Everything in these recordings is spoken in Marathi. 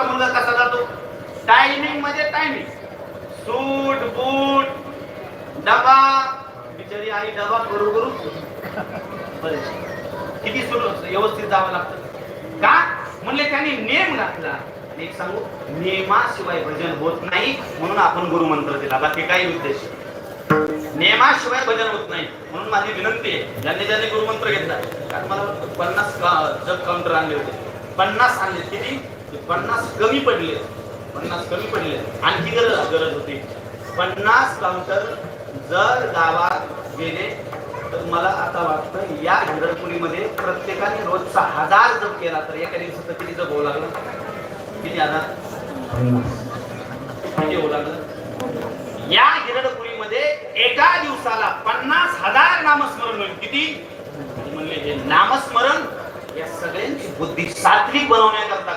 तुमचा मुलगा कसा जातो? टायमिंग म्हणजे टायमिंग सूट बूट डबा. बिचारी आई डबा करू करू किती सुरू व्यवस्थित जावं लागतं. का? म्हणले त्यांनी नेम घातला. एक सांगू? नियमाशिवाय भजन होत नाही म्हणून आपण गुरु मंत्र दिला. बाकी काही उद्देश नियमाशिवाय भजन होत नाही म्हणून माझी विनंती आहे. ज्यांनी ज्यांनी गुरुमंत्र घेतला. कारण मला पन्नास जग काउंटर आणले होते. पन्नास आणले. किती? पन्नास कमी पडले. पन्नास कमी पडले. आणखी गरज गरज होती. पन्नास काउंटर जर गावात गेले तर मला आता वाटतं या हिरडपुरीमध्ये प्रत्येकाने रोजचा हजार जप केला तर एका दिवसाचं किती जप होऊ लागलं? किती हजार? किती होऊ लागलं? या हिरडपुरीमध्ये एका दिवसाला पन्नास हजार नामस्मरण होईल किती? म्हणले हे नामस्मरण या सगळ्यांची बुद्धी सात्विक बनवण्याकरता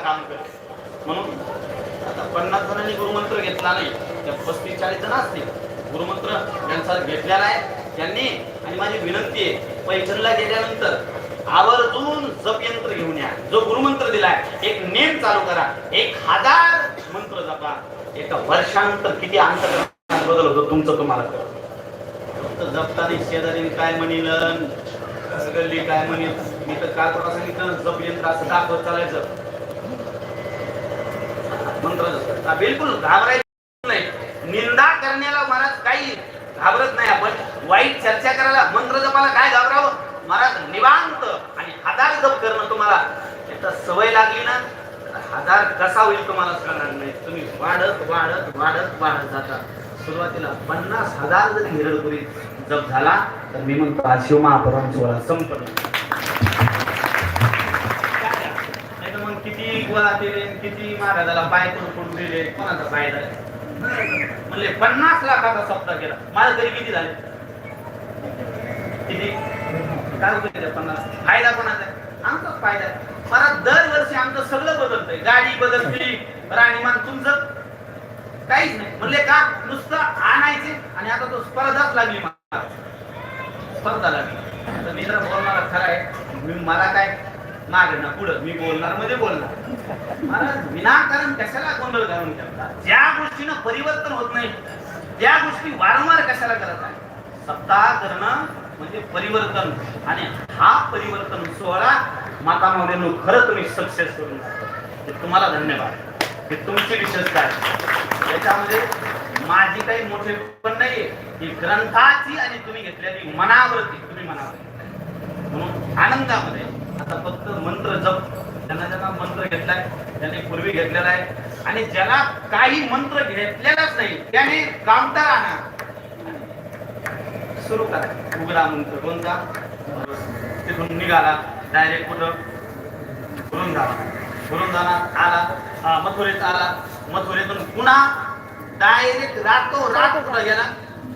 म्हणून आता पन्नास जणांनी गुरुमंत्र घेतला नाही त्या पस्तीस चाळीस जण असतील. गुरुमंत्र यांचा घेतलेला आहे त्यांनी आणि माझी विनंती आहे पैठणला गेल्यानंतर आवर्जून जपयंत्र घेऊन या. जो गुरुमंत्र दिलाय एक नेम चालू करा. एक हजार मंत्र जपा. एका वर्षानंतर किती अंतर बदल होतो तुमचं तुम्हाला? फक्त जपताना शेजारी काय म्हणील गल्ली काय म्हणील मी तर काल परवा सांगितलं जपयंत्र असं दाखवत चालायचं. मंत्र जप. बिलकुल घाबरायचं नाही. निंदा करण्याला महाराज काही घाबरत नाही आपण. वाईट चर्चा करायला मंत्र जपाला काय घाबरावं? महाराज निवांत आणि हजार जप करणं तुम्हाला. एकदा सवय लागली ना हजार कसा होईल तुम्हाला कळणार नाही. तुम्ही वाढत वाढत वाढत वाढत जाता. सुरुवातीला पन्नास हजार जरी हिरडपुरी जप झाला तर मी म्हणतो आज शिवमहापुराण सोहळा संपन्न. किती गोळा दिले किती महाराजाला पाय करून दिले? कोणाचा फायदा आहे? म्हणले पन्नास लाखाचा सप्ताह केला. माझा तरी किती झाले? किती? काय होतं पन्नास. फायदा कोणाचा आमचाच फायदा मला दरवर्षी आमचं सगळं बदलतंय. गाडी बदलती राणीमान तुमचं. काहीच नाही. म्हणले का? नुसतं आणायचे आणि आता तो स्पर्धाच लागली मला. स्पर्धा लागली. आता मी जर बोलणार खरं आहे. मला काय मागणं पुढं. मी बोलणार म्हणजे बोलणार. महाराज विनाकारण कशाला गोंधळ घालून ठेवता ज्या गोष्टीनं परिवर्तन होत नाही त्या गोष्टी वारंवार कशाला करत आहे सप्ताह करणं म्हणजे परिवर्तन. आणि हा परिवर्तन सोहळा माता माऊलींनो खरं तुम्ही सक्सेस करून तुम्हाला धन्यवाद. हे तुमची विशेषता आहे. याच्यामध्ये माझी काही मोठे पण नाहीये. ही ग्रंथाची आणि तुम्ही घेतलेली मनावरती तुम्ही मनावर म्हणून आनंदामध्ये आता फक्त मंत्र जप ज्यांना ज्यांना मंत्र घेतलाय त्याने पूर्वी घेतलेला आहे. आणि ज्याला काही मंत्र घेतलेलाच नाही त्याने कामता आणा. सुरू करा. उघडा मंत्र कोणता? तिथून निघाला. डायरेक्ट कुठं? वृंदावन वृंदावनात आला. मथुरेत आला. मथुरेतून पुन्हा डायरेक्ट रातो रात कुठं गेला?